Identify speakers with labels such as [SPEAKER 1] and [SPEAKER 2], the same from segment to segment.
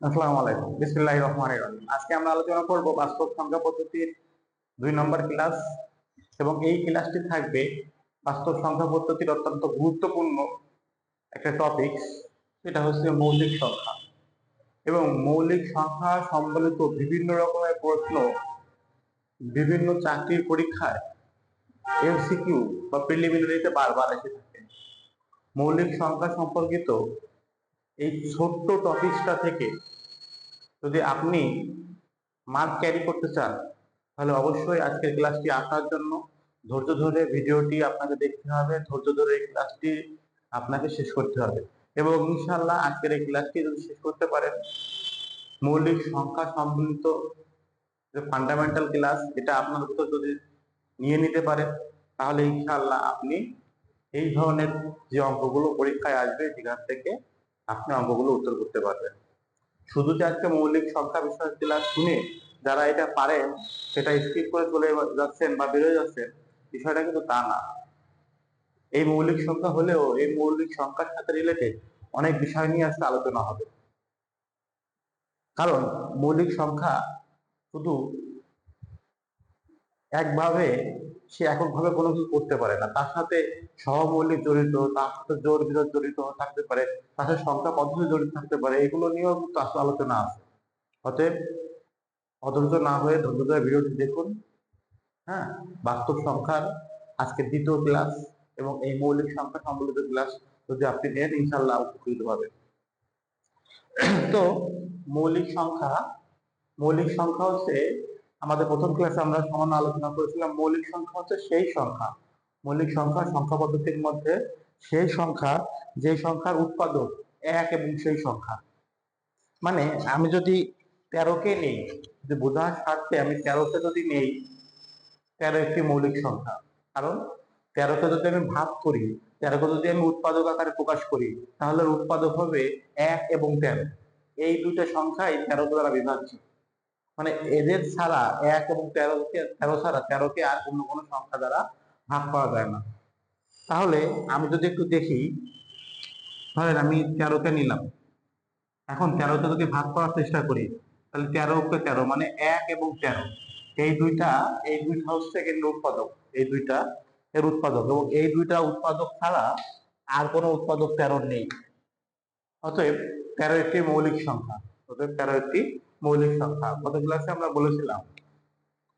[SPEAKER 1] আসসালামু আলাইকুম। বিসমিল্লাহির রহমানির রহিম। আজকে আমরা আলোচনা করব বাস্তব সংখ্যা পদ্ধতির দুই নম্বর ক্লাস এবং এই ক্লাসটি থাকবে বাস্তব সংখ্যা পদ্ধতির অত্যন্ত গুরুত্বপূর্ণ একটা টপিক সেটা হচ্ছে মৌলিক সংখ্যা। এবং মৌলিক সংখ্যা সম্বলিত বিভিন্ন রকমের প্রশ্ন বিভিন্ন চাকরির পরীক্ষায় এমসিকিউ বা প্রিলিমিনারিতে বারবার এসে মৌলিক সংখ্যা সম্পর্কিত এই ছোট্ট টপিকসটা থেকে যদি আপনি মার্ক ক্যারি করতে চান, তাহলে অবশ্যই আজকের ক্লাসটি আসার জন্য ধৈর্য ধরে ভিডিওটি আপনাকে দেখতে হবে, ধৈর্য ধরে এই ক্লাসটি আপনাকে শেষ করতে হবে এবং ইনশাল্লাহ আজকের এই ক্লাসটি যদি শেষ করতে পারেন, মৌলিক সংখ্যা সম্বলিত যে ফান্ডামেন্টাল ক্লাস এটা আপনার ভিতর যদি নিয়ে নিতে পারেন তাহলে ইনশাল্লাহ আপনি এই ধরনের যে অঙ্কগুলো পরীক্ষায় আসবে সেখান থেকে আপনি অঙ্কগুলো উত্তর করতে পারবেন। শুধু যে আজকে মৌলিক সংখ্যা বিষয় ক্লাস শুনে যারা এটা পারেন, সেটা স্কিপ করে চলে যাচ্ছেন বা বেরোয় যাচ্ছেন, বিষয়টা কিন্তু তা না। এই মৌলিক সংখ্যা হলেও এই মৌলিক সংখ্যার সাথে রিলেটেড অনেক বিষয় নিয়ে আজকে আলোচনা হবে। কারণ মৌলিক সংখ্যা শুধু একভাবে সে এককভাবে কোনো কিছু করতে পারে না। তার সাথে সহমৌলিক জড়িত, তার সাথে জোর বিরোধ জড়িত থাকতে পারে, তার সাথে সংখ্যা পদ্ধতি জড়িত থাকতে পারে, এগুলো নিয়েও কিন্তু আসলে আলোচনা আছে। অতএব অধৈর্য না হয়ে ধৈর্য ধরে ভিডিওটি দেখুন হ্যাঁ? বাস্তব সংখ্যার আজকে দ্বিতীয় ক্লাস এবং এই মৌলিক সংখ্যা সম্বলিত ক্লাস যদি আপনি নেন ইনশাল্লাহ উপকৃত হবে তো মৌলিক সংখ্যা মৌলিক সংখ্যা হচ্ছে আমাদের প্রথম ক্লাসে আমরা সামান্য আলোচনা করেছিলাম মৌলিক সংখ্যা হচ্ছে সেই সংখ্যা। মৌলিক সংখ্যা সংখ্যা পদ্ধতির মধ্যে সেই সংখ্যা, যে সংখ্যার উৎপাদক এক এবং সেই সংখ্যা। মানে আমি যদি তেরোকে নেই, যদি বোঝার স্বার্থে আমি তেরোকে যদি নেই, তেরো একটি মৌলিক সংখ্যা। কারণ তেরোকে যদি আমি ভাগ করি তেরোকে যদি আমি উৎপাদক আকারে প্রকাশ করি, তাহলে উৎপাদক হবে এক এবং তেরো। এই দুটো সংখ্যাই তেরো দ্বারা বিভাজ্য। মানে এদের ছাড়া এক এবং তেরোকে তেরো ছাড়া তেরোকে আর অন্য কোনো সংখ্যা দ্বারা ভাগ করা যায় না। তাহলে আমি যদি একটু দেখি, ধরেন আমি তেরোকে নিলাম। এখন তেরোকে যদি ভাগ করার চেষ্টা করি, তাহলে তেরোকে তেরো মানে এক এবং তেরো। এই দুইটা এই দুইটা হচ্ছে কিন্তু উৎপাদক। এই দুইটা এর উৎপাদক এবং এই দুইটা উৎপাদক ছাড়া আর কোনো উৎপাদক তেরোর নেই। অতএব তেরো একটি মৌলিক সংখ্যা। অতএব তেরো একটি মৌলিক সংখ্যা। গত ক্লাসে আমরা বলেছিলাম,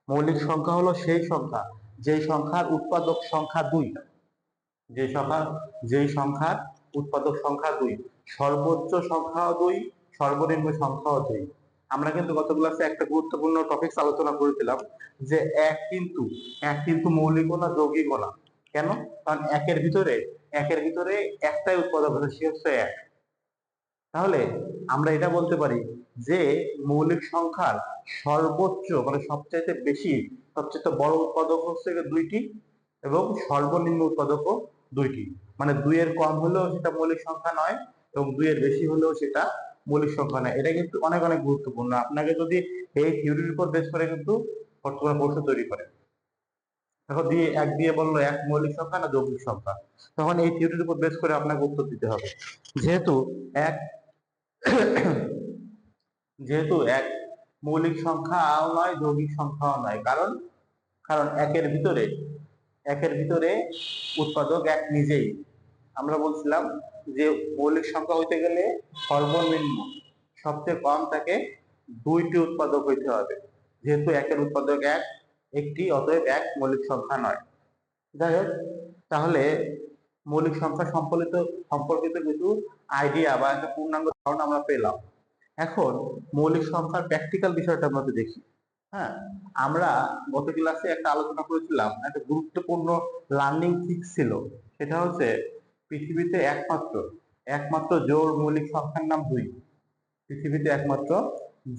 [SPEAKER 1] মৌলিক সংখ্যা হলো সেই সংখ্যা, যেই সংখ্যার উৎপাদক সংখ্যা দুই। যে সংখ্যা, যেই সংখ্যার উৎপাদক সংখ্যা দুই। সর্বোচ্চ সংখ্যাও দুই, সর্বনিম্ন সংখ্যাও দুই। আমরা কিন্তু গত ক্লাসে একটা গুরুত্বপূর্ণ টপিক আলোচনা করেছিলাম যে এক কিন্তু এক কিন্তু মৌলিক না যৌগিক না। কেন? কারণ একের ভিতরে একের ভিতরে একটাই উৎপাদক হচ্ছে, সে হচ্ছে এক। তাহলে আমরা এটা বলতে পারি যে মৌলিক সংখ্যার সর্বোচ্চ মানে সবচাইতে বেশি সবচেয়ে বড় উৎপাদক হচ্ছে দুইটি এবং সর্বনিম্ন উৎপাদকও দুইটি। মানে দুইয়ের কম হলেও সেটা মৌলিক সংখ্যা নয় এবং দুইয়ের বেশি হলেও সেটা মৌলিক সংখ্যা নয়। এটা কিন্তু অনেক অনেক গুরুত্বপূর্ণ। আপনাকে যদি এই থিওরির উপর বেস করে কিন্তু বর্তমান প্রশ্ন তৈরি করে। দেখো দিয়ে এক দিয়ে বলল এক মৌলিক সংখ্যা না যৌগিক সংখ্যা। তখন এই থিওরির উপর বেস করে আপনাকে উত্তর দিতে হবে। যেহেতু এক যেহেতু এক মৌলিক সংখ্যাও নয়, যৌগিক সংখ্যাও নয়। কারণ কারণ একের ভিতরে একের ভিতরে উৎপাদক এক নিজেই। আমরা বলছিলাম যে মৌলিক সংখ্যা হইতে গেলে সর্বনিম্ন, সবচেয়ে কম তাকে দুইটি উৎপাদক হইতে হবে। যেহেতু একের উৎপাদক এক, একটি, অতএব এক মৌলিক সংখ্যা নয়। যাই হোক, তাহলে মৌলিক সংখ্যা সম্পর্কিত সম্পর্কিত কিছু আইডিয়া বা একটা পূর্ণাঙ্গ ধারণা আমরা পেলাম। এখন মৌলিক সংখ্যার প্র্যাকটিক্যাল বিষয়টা আমরা দেখি। হ্যাঁ আমরা গত ক্লাসে একটা আলোচনা করেছিলাম, একটা গুরুত্বপূর্ণ লার্নিং ঠিক ছিল। সেটা হচ্ছে পৃথিবীতে একমাত্র একমাত্র জোর মৌলিক সংখ্যার নাম দুই। পৃথিবীতে একমাত্র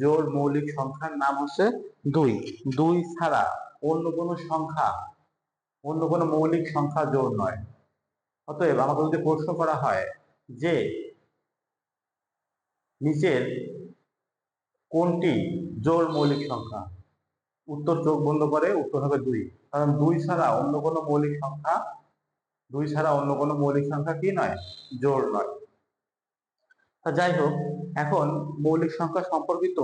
[SPEAKER 1] জোর মৌলিক সংখ্যার নাম হচ্ছে দুই। দুই ছাড়া অন্য কোনো সংখ্যা, অন্য কোনো মৌলিক সংখ্যা জোর নয়। অতএব আমাকে যদি প্রশ্ন করা হয় যে নিচের কোনটি জোর মৌলিক সংখ্যা? উত্তর চোখ বন্ধ করে, উত্তর হবে দুই। কারণ দুই ছাড়া অন্য কোনো মৌলিক সংখ্যা, দুই ছাড়া অন্য কোনো মৌলিক সংখ্যা কি নয়? জোর নয়। তা যাই হোক, এখন মৌলিক সংখ্যা সম্পর্কিত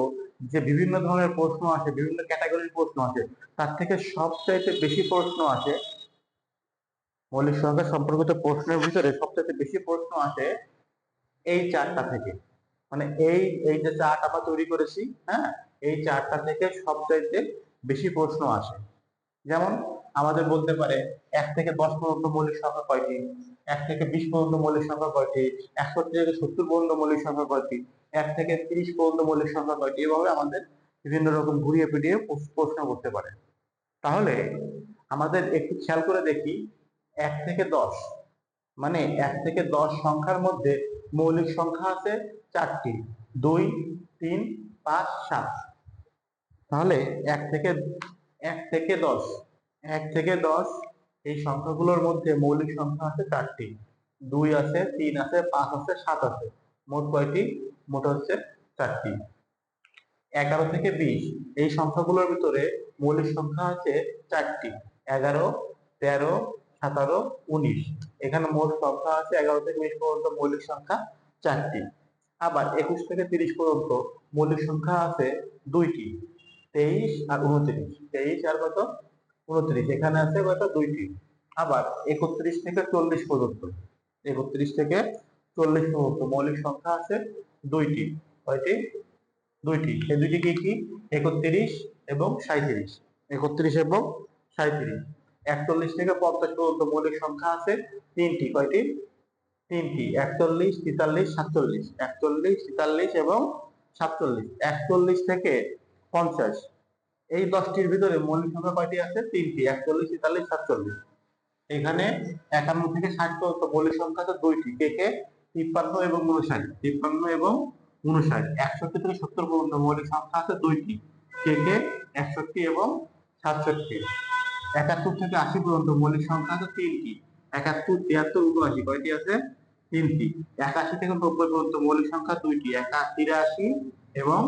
[SPEAKER 1] যে বিভিন্ন ধরনের প্রশ্ন আসে বিভিন্ন ক্যাটাগরির প্রশ্ন আসে তার থেকে সবচাইতে বেশি প্রশ্ন আসে মৌলিক সংখ্যা সম্পর্কিত প্রশ্নের ভিতরে সবচাইতে বেশি প্রশ্ন আসে এই চারটা থেকে। মানে এই এই যে চার্ট আমরা তৈরি করেছি হ্যাঁ? এই চারটা থেকে সবচাইতে বেশি প্রশ্ন আসে। যেমন আমাদের বলতে পারে, এক থেকে দশ পর্যন্ত মৌলিক সংখ্যা কয়টি? এক থেকে বিশ পর্যন্ত মৌলিক সংখ্যা কয়টি? একশো থেকে সত্তর পর্যন্ত মৌলিক সংখ্যা কয়টি? এক থেকে তিরিশ পর্যন্ত মৌলিক সংখ্যা কয়টি? এভাবে আমাদের বিভিন্ন রকম ঘুরিয়ে পিটিয়ে প্রশ্ন করতে পারে। তাহলে আমাদের একটু খেয়াল করে দেখি এক থেকে দশ। মানে এক থেকে দশ সংখ্যার মধ্যে মৌলিক সংখ্যা আছে চারটি। দুই, তিন, পাঁচ, সাত। তাহলে এক থেকে এক থেকে দশ। এক থেকে দশ, এই সংখ্যাগুলোর মধ্যে মৌলিক সংখ্যা আছে চারটি। দুই আছে, তিন আছে, পাঁচ আছে, সাত আছে। মোট কয়টি? মোট হচ্ছে চারটি। এগারো থেকে বিশ। এই সংখ্যাগুলোর ভিতরে মৌলিক সংখ্যা আছে চারটি। এগারো, তেরো সতেরো, উনিশ। এখানে মোট সংখ্যা আছে এগারো থেকে বিশ পর্যন্ত মৌলিক সংখ্যা চারটি। আবার একুশ থেকে তিরিশ পর্যন্ত মৌলিক সংখ্যা আছে দুইটি, তেইশ আর উনত্রিশ। তেইশ আর কত? উনত্রিশ। এখানে আছে কত? দুইটি। আবার একত্রিশ থেকে চল্লিশ পর্যন্ত। একত্রিশ থেকে চল্লিশ পর্যন্ত মৌলিক সংখ্যা আছে দুইটি। কয়টি? দুইটি। এই দুইটি কি কি? একত্রিশ এবং সাঁইত্রিশ। একত্রিশ এবং সাঁইত্রিশ। একচল্লিশ থেকে পঞ্চাশ পর্যন্ত মৌলিক সংখ্যা আছে। তিনটি, কয়টি? তিনটি, একচল্লিশ, তেতাল্লিশ, সাতচল্লিশ। একচল্লিশ, তেতাল্লিশ এবং সাতচল্লিশ। একচল্লিশ থেকে পঞ্চাশ। এই দশটির ভিতরে মৌলিক সংখ্যা কয়টি আছে? তিনটি, একচল্লিশ, তেতাল্লিশ, সাতচল্লিশ। এখানে একান্ন থেকে ষাট পর্যন্ত মৌলিক সংখ্যা আছে দুইটি। কে কে? তিপ্পান্ন এবং উনষাট তিপ্পান্ন এবং উনষাট একষট্টি থেকে সত্তর পর্যন্ত মৌলিক সংখ্যা আছে দুইটি। কে কে? একষট্টি এবং সাতষট্টি। একাত্তর থেকে আশি পর্যন্ত মৌলিক সংখ্যা আছে তিনটি। একাত্তর, তিয়াত্তর, উনআশি, কয়টি আছে? তিনটি। একাশি থেকে নব্বই পর্যন্ত মৌলিক সংখ্যা দুইটি, একা, তিরাশি এবং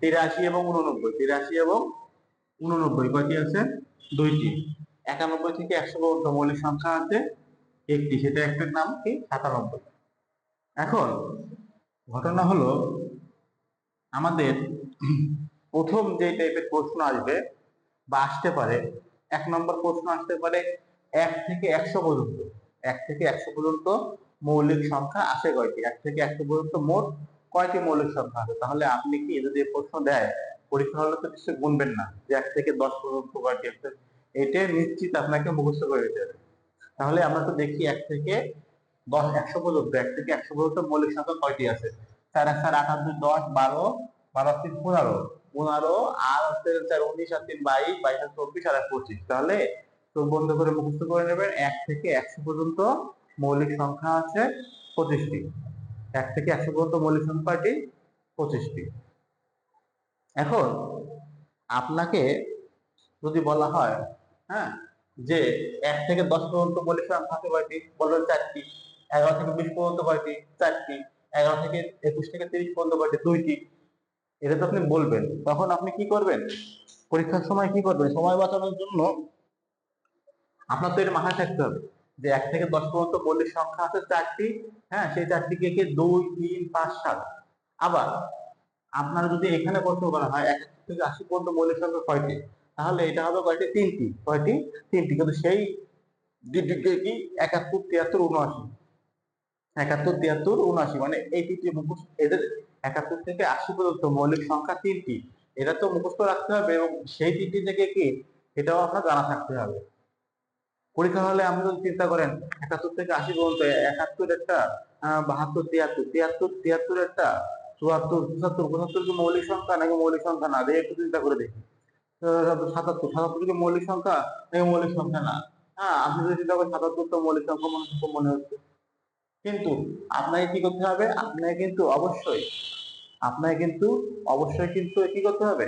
[SPEAKER 1] তিরাশি এবং উননব্বই। তিরাশি এবং উননব্বই, কয়টি আছে? দুইটি। একানব্বই থেকে একশো পর্যন্ত মৌলিক সংখ্যা আছে একটি, সেটা একটার নাম কি? সাতানব্বই। এখন ঘটনা হলো, আমাদের প্রথম যে টাইপের প্রশ্ন আসবে বা আসতে পারে, এক নম্বর প্রশ্ন আসতে পারে, এক থেকে একশো পর্যন্ত, এক থেকে একশো পর্যন্ত মৌলিক সংখ্যা আছে কয়টি? এক থেকে একশো পর্যন্ত মোট কয়টি মৌলিক সংখ্যা আছে তাহলে আপনি কি যদি প্রশ্ন দেয়, পরীক্ষা হলে তো কিছু গুনবেন না যে এক থেকে দশ পর্যন্ত কয়টি আছে এটা নিশ্চিত আপনাকে মুখস্থ করে দিতে হবে। তাহলে আমরা তো দেখি এক থেকে দশ, একশো পর্যন্ত, এক থেকে একশো পর্যন্ত মৌলিক সংখ্যা কয়টি আছে চার এক চার দুই দশ বারো বারো তিন পনেরো। পনেরো আর হচ্ছে চার উনিশ আর তিন বাইশ বাইশ আর চব্বিশ আর এক পঁচিশ। তাহলে চোখ বন্ধ করে মুখস্থ করে নেবেন, এক থেকে একশো পর্যন্ত মৌলিক সংখ্যা আছে পঁচিশটি। এক থেকে একশো পর্যন্ত মৌলিক সংখ্যাটি পঁচিশটি। এখন আপনাকে যদি বলা হয় হ্যাঁ যে এক থেকে দশ পর্যন্ত মৌলিক সংখ্যা থাকে কয়টি? বলবেন চারটি। এগারো থেকে বিশ পর্যন্ত কয়টি? চারটি। এগারো থেকে একুশ থেকে তিরিশ পর্যন্ত কয়টি? দুইটি। এটা তো আপনি বলবেন। তখন আপনি কি করবেন? পরীক্ষার সময় কি করবেন? সময় বাঁচানোর জন্য আপনার তো এটা মাথায় থাকতে হবে যে এক থেকে দশ পর্যন্ত মৌলিক সংখ্যা আছে চারটি। হ্যাঁ সেই চারটি কে দুই, তিন, পাঁচ, সাত। আবার আপনার যদি এখানে প্রশ্ন করা হয়, এক থেকে আশি পর্যন্ত মৌলিক সংখ্যা কয়টি? তাহলে এটা হবে কয়টি? তিনটি। কয়টি? তিনটি। কিন্তু সেই কি? একাত্তর, তিয়াত্তর, উনআশি। একাত্তর, তিয়াত্তর, উনআশি মানে এই তিনটি মুখস্থ, এদের একাত্তর থেকে আশি পর্যন্ত মৌলিক সংখ্যা তিনটি। এটা তো মুখস্থ রাখতে হবে এবং সেই তিনটি থেকে কি এটাও আপনার জানা থাকতে হবে। পরীক্ষা হলে আপনি যদি চিন্তা করেন, একাত্তর থেকে আশি পর্যন্ত, একাত্তর একটা বাহাত্তর, তিয়াত্তর তিয়াত্তর তিয়াত্তর একটা, চুয়াত্তর, পঁচাত্তর পঁচাত্তর কি মৌলিক সংখ্যা নাকি মৌলিক সংখ্যা না? দেখে একটু চিন্তা করে দেখি। সাতাত্তর সাতাত্তর কি মৌলিক সংখ্যা নাকি মৌলিক সংখ্যা না? হ্যাঁ আপনি যদি চিন্তা করেন, সাতাত্তর তো মৌলিক সংখ্যা মনে হচ্ছে। কিন্তু আপনাকে কি করতে হবে? আপনাকে কিন্তু অবশ্যই, আপনাকে কিন্তু অবশ্যই কিন্তু কি করতে হবে?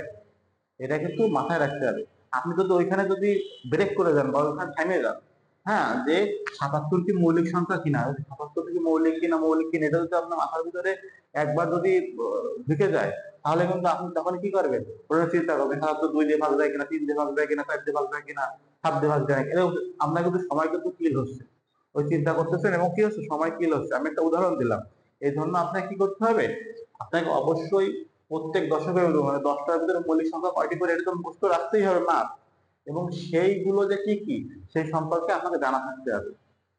[SPEAKER 1] এটা কিন্তু মাথায় রাখতে হবে। আপনি যদি ওইখানে যদি ব্রেক করে যান বা ওইখানে থেমে যান হ্যাঁ যে সাতাত্তর কি মৌলিক সংখ্যা কিনা সাতাত্তর কি মৌলিক কিনা মৌলিক কিনা, এটা যদি আপনার মাথার ভিতরে একবার যদি ঢুকে যায়, তাহলে কিন্তু আপনি তখন কি করবেন? ওটা চিন্তা করবেন, সাতাত্তর দুই দিয়ে ভাগ যায় কিনা, তিন দিয়ে ভাগ যায় কিনা, চার দিয়ে ভাগ যায় কিনা, সাত দিয়ে ভাগ যায় কিনা আপনার কিন্তু সময় কিন্তু কিল হচ্ছে। ওই চিন্তা করতেছেন এবং কি হচ্ছে? সময় কি হচ্ছে আমি একটা উদাহরণ দিলাম। এই জন্য আপনাকে কি করতে হবে? আপনাকে অবশ্যই প্রত্যেক দশকের মানে দশটার ভিতরে মৌলিক সংখ্যা কয়টি করে এটা তো মুখস্থ রাখতেই হবে না। এবং সেইগুলো যে কি কি, সেই সম্পর্কে আপনাকে জানা থাকতে হবে।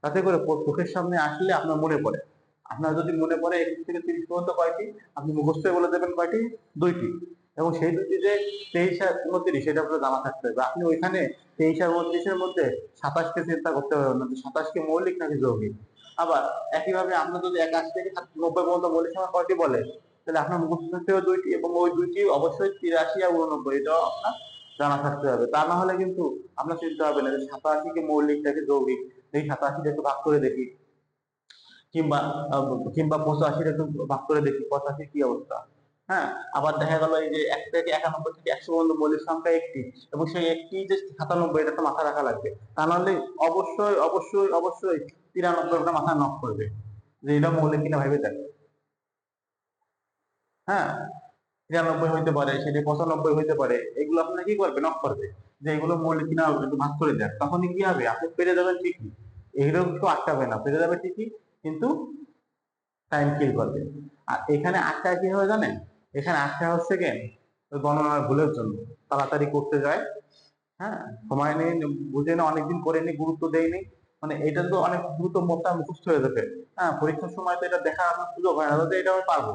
[SPEAKER 1] তাতে করে চোখের সামনে আসলে আপনার মনে পড়ে। আপনার যদি মনে পড়ে, একুশ থেকে তিরিশ পর্যন্ত কয়টি? আপনি মুখস্থ বলে দেবেন কয়টি? দুইটি। এবং সেই দুটি যে তেইশ আর উনত্রিশ, সেটা আপনার জানা থাকতে হবে। আপনি ওইখানে তেইশ আর উনত্রিশের মধ্যে সাতাশকে চিন্তা করতে পারবেন না সাতাশকে মৌলিক নাকি যৌগিক? আবার একইভাবে আমরা যদি একাশি থেকে নব্বই পর্যন্ত মৌলিক সংখ্যা কয়টি বলে? তাহলে আপনার মুখস্থ হবে দুইটি এবং ওই দুইটি অবশ্যই তিরাশি আর উননব্বই, এটাও আপনার জানা থাকতে হবে। তা না হলে কিন্তু আপনার চিন্তা হবে না যে সাতাশিকে মৌলিক নাকি যৌগিক। এই সাতাশিটা একটু ভাগ করে দেখি। কিংবা কিংবা পঁচাশিটা একটু ভাগ করে দেখি পঁচাশি কি অবস্থা? হ্যাঁ? আবার দেখা গেল এই যে এক থেকে একানব্বই থেকে একশো পর্যন্ত মৌলিক সংখ্যা একটি এবং সেই একটি যে সাতানব্বই এটা তো মাথা রাখা লাগবে। তা নাহলে অবশ্যই অবশ্যই অবশ্যই তিরানব্বই ওটা মাথা নক করবে। যে এটা মৌলিক কিনা ভেবে দেখ। হ্যাঁ? তিরানব্বই হইতে পারে, সেটা পঁচানব্বই হইতে পারে, এগুলো আপনার কি করবে? নক করবে। যে এগুলো মৌলিক কিনা একটু ভাগ করে দেখ তখনই কি হবে? আপনি পেরে যাবেন ঠিকই। এগুলো একটু আটকাবে না। পেরে যাবে ঠিকই, কিন্তু টাইম কিল করবে। আর এখানে আটকা কি হবে জানেন? এখানে আটকা হচ্ছে কেন ওই গণনার ভুলের জন্য। তাড়াতাড়ি করতে যায়। হ্যাঁ সময় নেই, বুঝে না, অনেকদিন করে নি গুরুত্ব দেয়নি মানে এটা তো অনেক দ্রুত মোটা মুখস্থ হয়ে যাবে। হ্যাঁ পরীক্ষার সময় তো এটা দেখার আমার সুযোগ হয় না এটা আমি পারব।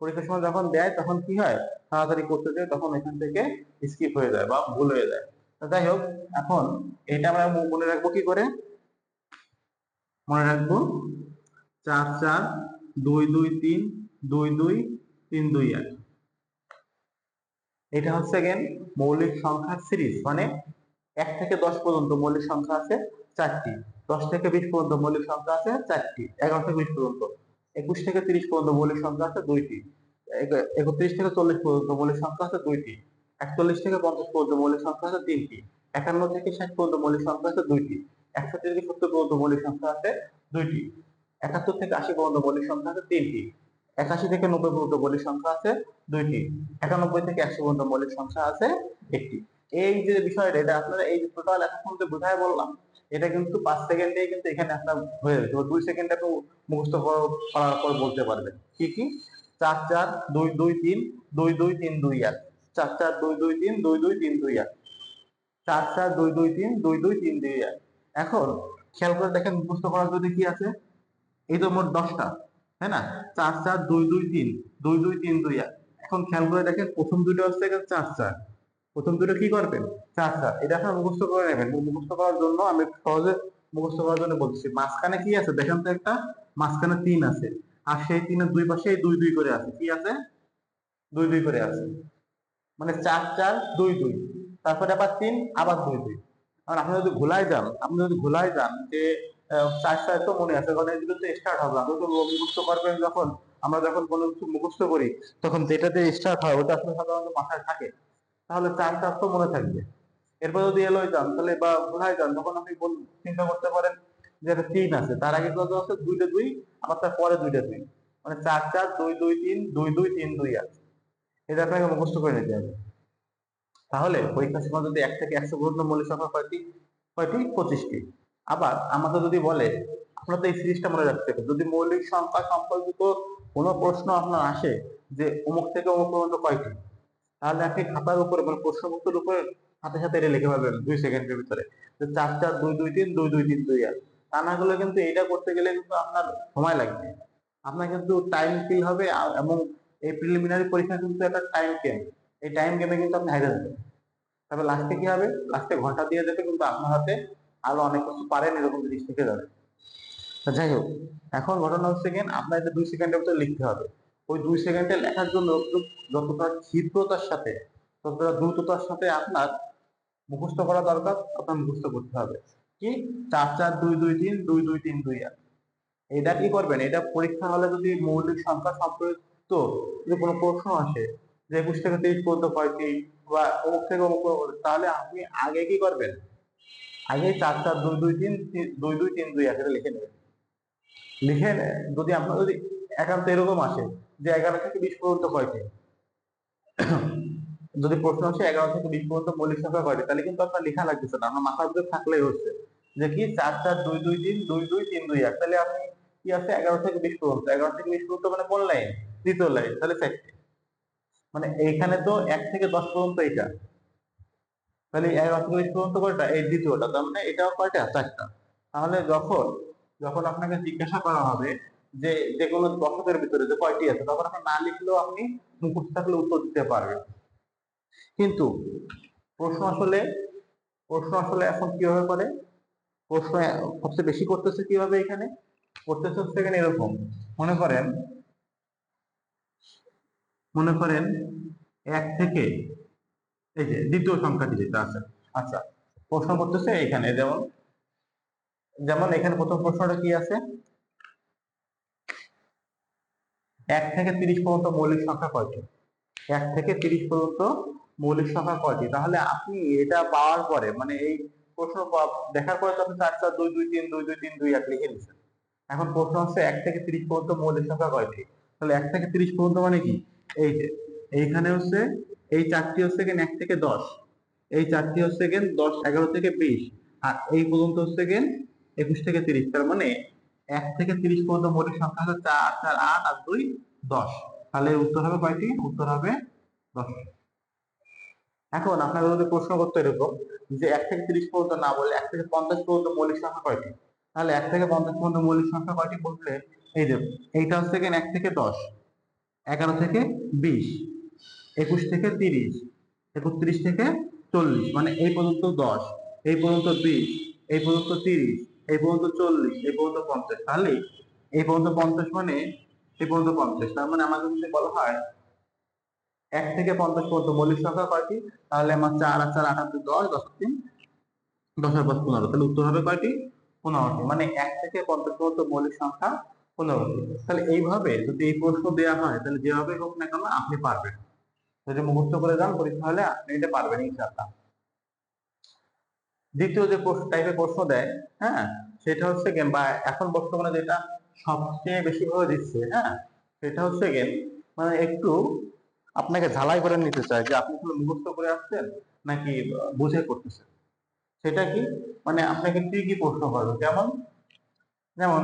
[SPEAKER 1] পরীক্ষার সময় যখন দেয়, তখন কি হয়? তাড়াতাড়ি করতে যায়, তখন এখান থেকে স্কিপ হয়ে যায় বা ভুল হয়ে যায়। যাই হোক, এখন এটা আমরা মনে রাখব কি করে? মনে রাখব, চার চার, দুই দুই তিন, দুই দুই, তিন দুই এক। এটা হচ্ছে গেন মৌলিক সংখ্যার সিরিজ মানে এক থেকে দশ পর্যন্ত মৌলিক সংখ্যা আছে চারটি। দশ থেকে বিশ পর্যন্ত মৌলিক সংখ্যা আছে চারটি। এগারো থেকে বিশ পর্যন্ত। একুশ থেকে তিরিশ পর্যন্ত মৌলিক সংখ্যা আছে দুইটি। এক- একত্রিশ থেকে চল্লিশ পর্যন্ত মৌলিক সংখ্যা আছে দুইটি। একচল্লিশ থেকে পঞ্চাশ পর্যন্ত মৌলিক সংখ্যা আছে তিনটি। একান্ন থেকে ষাট পর্যন্ত মৌলিক সংখ্যা আছে দুইটি। একষট্টি থেকে সত্তর পর্যন্ত মৌলিক সংখ্যা আছে দুইটি। একাত্তর থেকে আশি পর্যন্ত মৌলিক সংখ্যা আছে তিনটি। একাশি থেকে নব্বই পর্যন্ত মৌলিক সংখ্যা আছে দুইটি। একানব্বই থেকে একশো পর্যন্ত মৌলিক সংখ্যা আছে একটি। এই যে বিষয়টা, এটা আপনারা এই যে টোটাল এতক্ষণ যে বোঝায় বললাম, এটা কিন্তু পাঁচ সেকেন্ডে কিন্তু এখানে আপনার হয়ে যাবে। দুই সেকেন্ড আপনি মুখস্থ করার পর বলতে পারবেন। কি কি? চার চার, দুই দুই, তিন, দুই দুই, তিন, দুই, এক। চার চার, দুই দুই, তিন, দুই দুই, তিন, দুই, এক। চার চার, দুই দুই, তিন, দুই দুই, তিন, দুই, এক। এখন খেয়াল করে দেখেন মুখস্থ করার জন্য কি আছে? এই তো মোট দশটা। তাই না? চার চার, দুই দুই, তিন। দুই দুই, তিন, দুই এখন খেয়াল করে দেখেন, প্রথম দুটো হচ্ছে চার চার। প্রথম দুটো কি করবেন? চার চার। এটা এখন মুখস্থ করে নেবেন। মুখস্থ করার জন্য আমি সহজে মুখস্থ করার জন্য বলছি। মাঝখানে কি আছে? দেখেন তো একটা, মাঝখানে তিন আছে। আর সেই তিনের দুই পাশে দুই দুই করে আছে। কি আছে? দুই দুই করে আছে। মানে চার চার, দুই দুই। তারপরে আবার তিন, আবার দুই দুই। আর আপনি যদি ভুলাই যান, আপনি যদি ভুলাই যান যে চার চার তো মনে আছে, কারণ এগুলো তো স্টার্ট হবে আপনি তো মুখস্থ করবেন যখন, আমরা যখন কোনো কিছু মুখস্থ করি, তখন যেটাতে স্টার্ট হয়, ওটা আসলে সাধারণত মাথায় থাকে। তাহলে চার চার তো মনে থাকবে। এরপর যদি এলোয় যান, তাহলে বা ভুলাই যান, তখন আপনি চিন্তা করতে পারেন যে এটা তিন আছে। তার আগে কত আছে? দুইটা দুই, আবার তার পরে দুইটা দুই মানে চার চার, দুই দুই, তিন, দুই দুই, তিন, দুই আছে। এটা আপনাকে মুখস্থ করে নিতে হবে। তাহলে পরীক্ষার সময় যদি এক থেকে একশো পর্যন্ত মৌলিক সংখ্যা কয়টি? কয়টি? পঁচিশটি। আবার আমাকে যদি বলে আপনার তো এই সিরিজটা মনে রাখতে হবে যদি মৌলিক সংখ্যা সম্পর্কিত কোনো প্রশ্ন আপনার আসে যে অমুক থেকে অমুক পর্যন্ত কয়টি, তাহলে আপনি খাতার উপরে মানে প্রশ্নপত্রের উপরে সাথে সাথে এটা লিখে পাবেন দুই সেকেন্ডের ভিতরে। চার চার, দুই দুই, তিন, দুই দুই, তিন, দুই এক তা না হলে কিন্তু এটা করতে গেলে কিন্তু আপনার সময় লাগবে। আপনার কিন্তু টাইম ফিল হবে আর- এবং এই প্রিলিমিনারি পরীক্ষা কিন্তু একটা টাইম গেম এই টাইম গেমে কিন্তু আপনি হেরে যাবেন। তবে লাস্টে কি হবে? লাস্টে ঘণ্টা দিয়ে দেবে কিন্তু আপনার হাতে আরও অনেক কিছু পারেন, এরকম জিনিস থেকে যাবে। যাই হোক, এখন ঘটনা হচ্ছে কি আপনার দুই সেকেন্ডের ভিতরে লিখতে হবে। ওই দুই সেকেন্ডে লেখার জন্য যতটা ক্ষিপ্রতার সাথে, ততটা দ্রুততার সাথে আপনার মুখস্থ করা দরকার, আপনার মুখস্থ করতে হবে। কি? চার চার, দুই দুই, তিন, দুই দুই, তিন, দুই, এক। এটা কি করবেন? এটা পরীক্ষা হলে যদি মৌলিক সংখ্যা সম্পর্কিত যদি কোনো প্রশ্ন আসে, যে একুশ থেকে তেইশ পর্যন্ত কয়টি বা অমুক থেকে অমুক তাহলে আপনি আগে কি করবেন? আগে চার চার দুই দুই, তিন দুই দুই, তিন, দুই এক লিখে নেবেন লিখে যদি আপনার যদি একান্ত এরকম আসে যে এগারো থেকে বিশ পর্যন্ত কয়টি? যদি প্রশ্ন আসে এগারো থেকে বিশ পর্যন্ত মৌলিক সংখ্যা কয়টি? তাহলে কিন্তু আপনার লেখা লাগতেছে না, আপনার মাথার ভিতরে থাকলেই হচ্ছে। যে কি চার চার, দুই দুই, তিন, দুই দুই, তিন, দুই, এক। তাহলে আপনি কি আছে? এগারো থেকে বিশ পর্যন্ত। এগারো থেকে বিশ পর্যন্ত মানে কোন লাইন দ্বিতীয় লাইন তাহলে চারটে। মানে এইখানে তো এক থেকে দশ পর্যন্ত এটা তাহলে থেকে বিশ পর্যন্ত কয়টা এই দ্বিতীয়টা, তার মানে এটাও কয়টা? চারটা। তাহলে যখন যখন আপনাকে জিজ্ঞাসা করা হবে যে যে কোনো দশকের ভিতরে যে কয়টি আছে, তখন আপনি না লিখলেও আপনি মুখস্থ থাকলে উত্তর দিতে পারবেন। কিন্তু প্রশ্ন আসলে প্রশ্ন আসলে এখন কীভাবে করে? প্রশ্ন সবচেয়ে বেশি করতেছে কীভাবে এখানে? করতেছে হচ্ছে এখানে এরকম, মনে করেন মনে করেন এক থেকে এই যে দ্বিতীয় সংখ্যাটি যেটা আছে। আচ্ছা প্রশ্ন করতেছে এখানে যেমন যেমন এখানে প্রথম প্রশ্নটা কি আছে? এক থেকে তিরিশ পর্যন্ত মৌলিক সংখ্যা কয়টি? এক থেকে তিরিশ পর্যন্ত মৌলিক সংখ্যা কয়টি? তাহলে আপনি এটা পাওয়ার পরে মানে এই প্রশ্ন দেখার পরে তো আপনি চার চার, দুই দুই, তিন, দুই দুই, তিন, দুই, এক লিখে দিচ্ছেন এখন প্রশ্ন হচ্ছে এক থেকে তিরিশ পর্যন্ত মৌলিক সংখ্যা কয়টি? তাহলে এক থেকে তিরিশ পর্যন্ত মানে কি? এই যে, এইখানে হচ্ছে এই চারটি হচ্ছে গেন এক থেকে দশ। এই চারটি হচ্ছে গেন দশ, এগারো থেকে বিশ আর এই পর্যন্ত হচ্ছে গেন একুশ থেকে তিরিশ। তার মানে এক থেকে তিরিশ পর্যন্ত মৌলিক সংখ্যা হচ্ছে চার চার, আট আর দুই, দশ। তাহলে উত্তর হবে কয়টি? উত্তর হবে দশ। এখন আপনাকে যদি প্রশ্ন করতে এরকম যে এক থেকে তিরিশ পর্যন্ত না বলে এক থেকে পঞ্চাশ পর্যন্ত মৌলিক সংখ্যা কয়টি? তাহলে এক থেকে পঞ্চাশ পর্যন্ত মৌলিক সংখ্যা কয়টি বললে এই যে এইটা হচ্ছে এক থেকে দশ, এগারো থেকে বিশ। একুশ থেকে তিরিশ, একত্রিশ থেকে চল্লিশ মানে এই পর্যন্ত দশ, এই পর্যন্ত বিশ, এই পর্যন্ত তিরিশ, এই পর্যন্ত চল্লিশ, এই পর্যন্ত পঞ্চাশ, তাহলে এই পর্যন্ত পঞ্চাশ মানে এই পর্যন্ত পঞ্চাশ, তার মানে আমাদের যদি বলা হয় এক থেকে পঞ্চাশ পর্যন্ত মৌলিক সংখ্যা কয়টি তাহলে আমার চার আর চার দুই দশ দশ তিন, দশ আর পাঁচ পনেরো, তাহলে উত্তর হবে কয়টি পনেরোটি মানে এক থেকে পঞ্চাশ পর্যন্ত মৌলিক সংখ্যা পনেরোটি তাহলে এইভাবে যদি এই প্রশ্ন দেওয়া হয়, তাহলে যেভাবে হোক না কেন আপনি পারবেন। যদি মুখস্থ করে যান, পরীক্ষা হলে আপনি এটা পারবেন ইনশাআল্লাহ। দ্বিতীয় যে টাইপের প্রশ্ন দেয় হ্যাঁ সেটা হচ্ছে গেম বা এখন বর্তমানে যেটা সবচেয়ে বেশি ভাবে দিচ্ছে হ্যাঁ সেটা হচ্ছে গেম মানে একটু আপনাকে ঝালাই করে নিতে চায় যে আপনি শুধু মুখস্থ করে আসছেন নাকি বুঝে করতেছেন। সেটা কি? মানে আপনাকে কি প্রশ্ন করবে। যেমন যেমন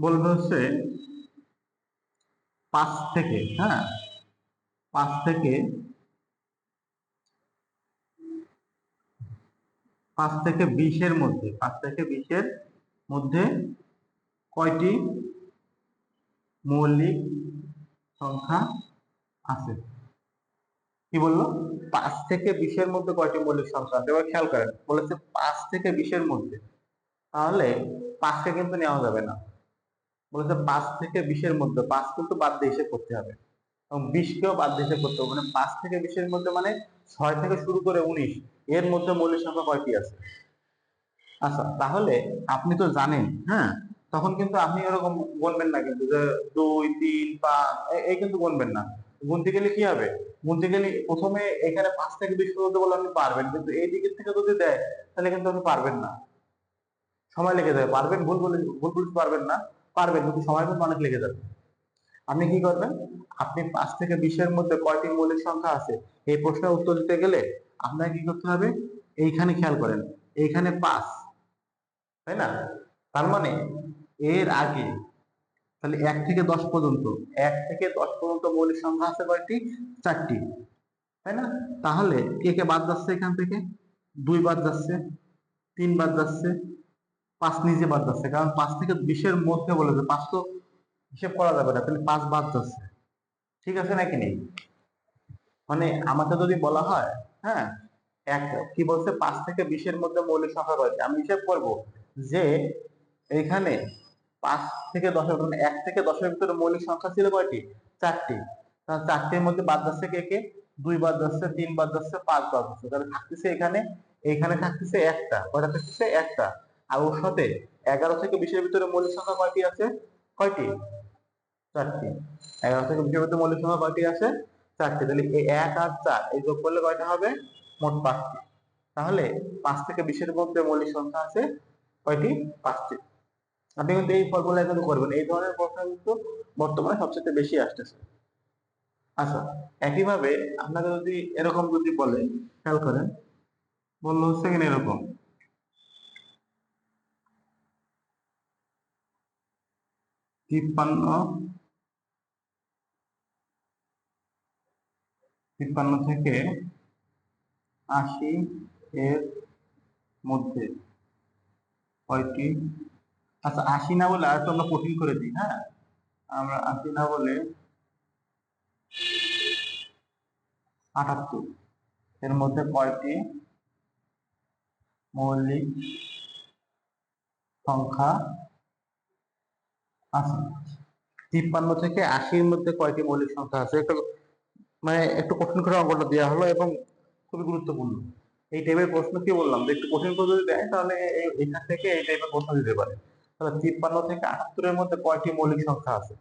[SPEAKER 1] বলবে হচ্ছে, পাঁচ থেকে হ্যাঁ পাঁচ থেকে পাঁচ থেকে বিশের মধ্যে, পাঁচ থেকে বিশের মধ্যে কয়টি মৌলিক সংখ্যা আছে? কি বলল? পাঁচ থেকে বিশের মধ্যে কয়টি মৌলিক সংখ্যা আছে? এবার খেয়াল করেন, বলেছে পাঁচ থেকে বিশের মধ্যে। তাহলে পাঁচকে কিন্তু নেওয়া যাবে না। বলেছে পাঁচ থেকে বিশের মধ্যে, পাঁচ কিন্তু বাদ দিয়ে হিসেব করতে হবে। এবং বিশকেও বাদ দিতে করতে হবে। মানে পাঁচ থেকে বিশের মধ্যে মানে ছয় থেকে শুরু করে উনিশ, এর মধ্যে মৌলিক সংখ্যা কয়টি আছে? আচ্ছা তাহলে আপনি তো জানেন হ্যাঁ? তখন কিন্তু আপনি এরকম গুনবেন না কিন্তু যে দুই, তিন, পাঁচ এই কিন্তু গুনবেন না। গুনতে গেলে কি হবে? গুনতে গেলে প্রথমে এখানে পাঁচ থেকে বিশ পর্যন্ত বলে আপনি পারবেন, কিন্তু এই দিকের থেকে যদি দেয়, তাহলে কিন্তু আপনি পারবেন না। সময় লেগে যাবে। পারবেন ভুল বলে ভুল বলতে পারবেন না, পারবেন, কিন্তু সময় কিন্তু অনেক লেগে যাবে। আপনি কি করবেন? আপনি পাঁচ থেকে বিশের মধ্যে কয়টি মৌলিক সংখ্যা আছে? এই প্রশ্নের উত্তর দিতে গেলে আপনাকে কি করতে হবে? এইখানে খেয়াল করেন, এইখানে পাঁচ, তাই না? তার মানে এর আগে, তাহলে এক থেকে দশ পর্যন্ত, এক থেকে দশ পর্যন্ত মৌলিক সংখ্যা আছে কয়টি? চারটি, তাই না? তাহলে কে কে বাদ যাচ্ছে এখান থেকে? দুই বাদ যাচ্ছে, তিন বাদ যাচ্ছে, পাঁচ নিজে বাদ যাচ্ছে। কারণ পাঁচ থেকে বিশের মধ্যে বলেছে পাঁচ তো হিসেব করা যাবে না, তাহলে পাঁচ বাদ যাচ্ছে। ঠিক আছে নাকি নেই? মানে আমাকে যদি বলা হয় হ্যাঁ এক কি বলছে, পাঁচ থেকে বিশের মধ্যে মৌলিক সংখ্যা রয়েছে। আমি হিসেব করব যে এখানে পাঁচ থেকে দশের মানে এক থেকে দশের ভিতরে মৌলিক সংখ্যা ছিল কয়টি? চারটি। তাহলে চারটির মধ্যে বাদ যাচ্ছে কে কে? দুই বাদ যাচ্ছে, তিন বাদ যাচ্ছে, পাঁচ বাদ যাচ্ছে। তাহলে থাকতেছে এখানে এখানে থাকতেছে একটা। কয়টা থাকতেছে? একটা। আর ওর সাথে এগারো থেকে বিশের ভিতরে মৌলিক সংখ্যা কয়টি আছে? কয়টি? চারটি। এগারো থেকে বিশের ভিতরে মৌলিক সংখ্যা কয়টি আছে? চারটি। তাহলে এই এক আর চার, এই যোগ করলে কয়টা হবে? মোট পাঁচটি। তাহলে পাঁচ থেকে বিশের মধ্যে মৌলিক সংখ্যা আছে কয়টি? পাঁচটি। আপনি কিন্তু এই ফর্মুলা কিন্তু করবেন। এই ধরনের প্রশ্ন কিন্তু বর্তমানে সবচেয়ে বেশি আসতেছে। আচ্ছা একইভাবে আপনাকে যদি এরকম যদি বলে, খেয়াল করেন, বলল হচ্ছে কিনা এরকম? তিপ্পান্ন তিপ্পান্ন থেকে আশি এর মধ্যে। কয়টি? আচ্ছা আশি না বলে আর আমরা কঠিন করে দিই হ্যাঁ? আমরা আশি না বলে আটাত্তর। এর মধ্যে কয়টি? মৌলিক সংখ্যা আছে তিপ্পান্ন থেকে আশির মধ্যে কয়টি মৌলিক সংখ্যা আছে? মানে একটু কঠিন করে অঙ্কটা দেওয়া হলো এবং খুবই গুরুত্বপূর্ণ। এই টাইপের প্রশ্ন কি বললাম? যে একটু কঠিন করে যদি দেয়, তাহলে এখান থেকে এই টাইপের প্রশ্ন দিতে পারে। তাহলে তিপ্পান্ন থেকে আটাত্তরের মধ্যে কয়টি মৌলিক সংখ্যা আছে?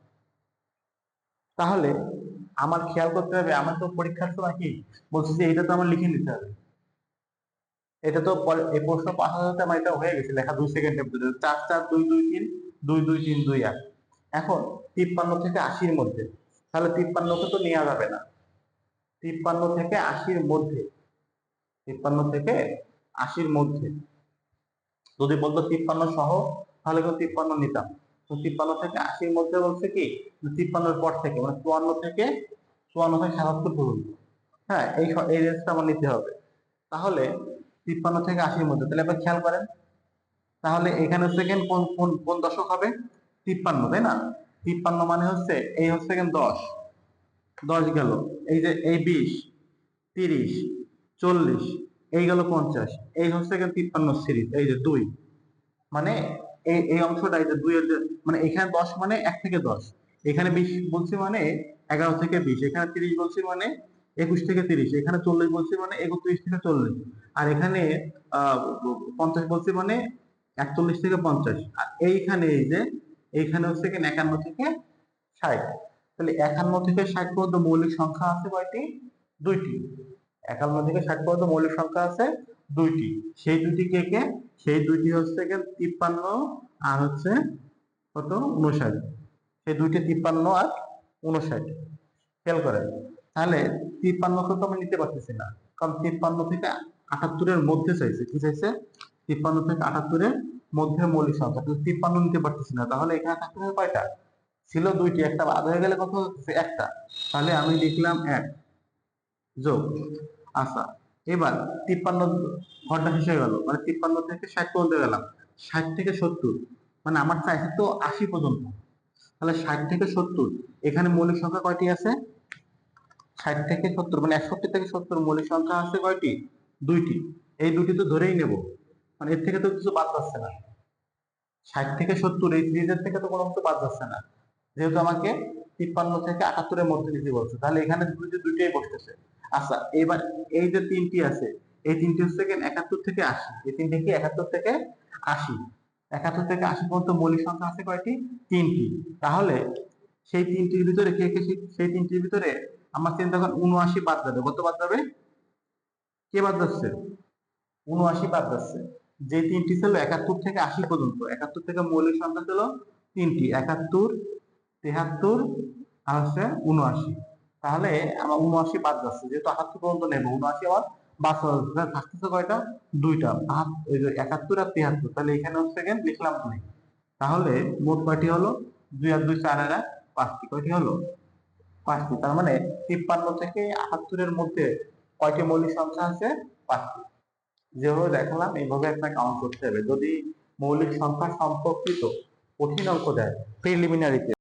[SPEAKER 1] তাহলে আমার খেয়াল করতে হবে, আমার তো পরীক্ষার সময় কি? বলছি যে এটা তো আমার লিখে নিতে হবে। এটা তো এই প্রশ্ন পাস হতে আমার এটা হয়ে গেছে, লেখা দুই সেকেন্ডের ভিতরে চার চার, দুই দুই, তিন, দুই দুই, তিন, দুই আট এখন তিপ্পান্ন থেকে আশির মধ্যে, তাহলে তিপ্পান্নকে তো নেওয়া যাবে না। তিপ্পান্ন থেকে আশির মধ্যে। তিপ্পান্ন থেকে আশির মধ্যে। যদি বলতো তিপ্পান্ন সহ, তাহলে কিন্তু তিপ্পান্ন নিতাম। তো তিপ্পান্ন থেকে আশির মধ্যে বলছে কি? তিপ্পান্নর পর থেকে মানে চুয়ান্ন থেকে চুয়ান্ন থেকে সাতাত্তর পর্যন্ত। হ্যাঁ এই এই রেঞ্জটা আমার নিতে হবে। তাহলে তিপ্পান্ন থেকে আশির মধ্যে, তাহলে এবার খেয়াল করেন। তাহলে এখানে সেকেন্ড কোন কোন কোন দশক হবে? তিপ্পান্ন, তাই না? তিপ্পান্ন মানে হচ্ছে, এই হচ্ছে সেকেন্ড দশ। দশ গেল। এই যে, এই বিশ, তিরিশ, চল্লিশ, এই গেল পঞ্চাশ, এই হচ্ছে সেকেন্ড তিপ্পান্ন সিরিজ, এই যে দুই। মানে এই এই অংশটা, এই যে দুই মানে এখানে দশ মানে এক থেকে দশ। এখানে বিশ বলছি মানে এগারো থেকে বিশ, এখানে তিরিশ বলছি মানে একুশ থেকে তিরিশ, এখানে চল্লিশ বলছি মানে একত্রিশ থেকে চল্লিশ, আর এখানে পঞ্চাশ বলছি মানে একচল্লিশ থেকে পঞ্চাশ, আর এইখানে এই যে, এইখানে হচ্ছে একান্ন থেকে ষাট। তাহলে একান্ন থেকে ষাট পর্যন্ত মৌলিক সংখ্যা আছে কয়টি? দুইটি। একান্ন থেকে ষাট পর্যন্ত মৌলিক সংখ্যা আছে দুইটি। সেই দুইটি কে কে? সেই দুইটি হচ্ছে তিপ্পান্ন আর হচ্ছে কত? উনষাট সেই দুইটি তিপ্পান্ন আর উনষাট খেয়াল করেন। তাহলে তিপ্পান্নকে তো আমি নিতে পারতেছি না। কারণ তিপ্পান্ন থেকে আটাত্তরের মধ্যে চাইছে। কি চাইছে? তিপ্পান্ন থেকে আটাত্তরের মধ্যে মৌলিক সংখ্যা। তিপ্পান্ন নিতে পারতেছি না। তাহলে এখানে থাকতে হবে কয়টা? ছিল দুইটি, একটা বাদ হয়ে গেলে কত হচ্ছে একটা। তাহলে আমি লিখলাম এক। যোগ। আচ্ছা এবার তিপ্পান্ন ঘণ্টা শেষ হয়ে গেল। মানে তিপ্পান্ন থেকে ষাট পর্যন্ত গেলাম। ষাট থেকে সত্তর। মানে আমার চাইছে তো আশি পর্যন্ত। তাহলে ষাট থেকে সত্তর। এখানে মৌলিক সংখ্যা কয়টি আছে? ষাট থেকে সত্তর। মানে একষট্টি থেকে সত্তর মৌলিক সংখ্যা আছে কয়টি? দুইটি। এই দুটি তো ধরেই নেব। মানে এর থেকে তো কিছু বাদ যাচ্ছে না। ষাট থেকে সত্তর, এই সিরিজের থেকে তো কোনো কিছু বাদ যাচ্ছে না। যেহেতু আমাকে তিপ্পান্ন থেকে আটাত্তরের মধ্যে নিতে বলছে, তাহলে এখানে দুইটি দুইটাই বসতেছে। আচ্ছা এবার এই যে তিনটি আছে, এই তিনটি হচ্ছে একাত্তর থেকে আশি, এই তিনটি কি একাত্তর থেকে আশি? একাত্তর থেকে আশি পর্যন্ত মৌলিক সংখ্যা আছে কয়টি? তিনটি। তাহলে সেই তিনটির ভিতরে কে কে সেই তিনটির ভিতরে আমার চিন্তা করেন উনআশি বাদ যাবে। কত বাদ যাবে? কে বাদ যাচ্ছে? উনআশি বাদ যাচ্ছে। যে তিনটি ছিল একাত্তর থেকে আশি পর্যন্ত, একাত্তর থেকে মৌলিক সংখ্যা ছিল তিনটি, একাত্তর তেহাত্তর আর হচ্ছে উনআশি তাহলে আমার উনআশি বাদ যাচ্ছে, যেহেতু আটাত্তর পর্যন্ত নেব উনআশি আবার বাদ থাকতেছে কয়টা? দুইটা। ওই যে একাত্তর আর তেহাত্তর, তাহলে এখানে হচ্ছে লিখলাম দুই তাহলে মোট কয়টি হলো? দুই আর দুই চার আর পাঁচটি। কয়টি হলো? পাঁচটি। তার মানে তিপ্পান্ন থেকে আটাত্তরের মধ্যে কয়টি মৌলিক সংখ্যা আছে? পাঁচটি। যেভাবে দেখালাম, এইভাবে আপনাকে কাউন্ট করতে হবে। যদি মৌলিক সংখ্যা সম্পর্কিত কঠিন অঙ্ক দেয় প্রিলিমিনারিতে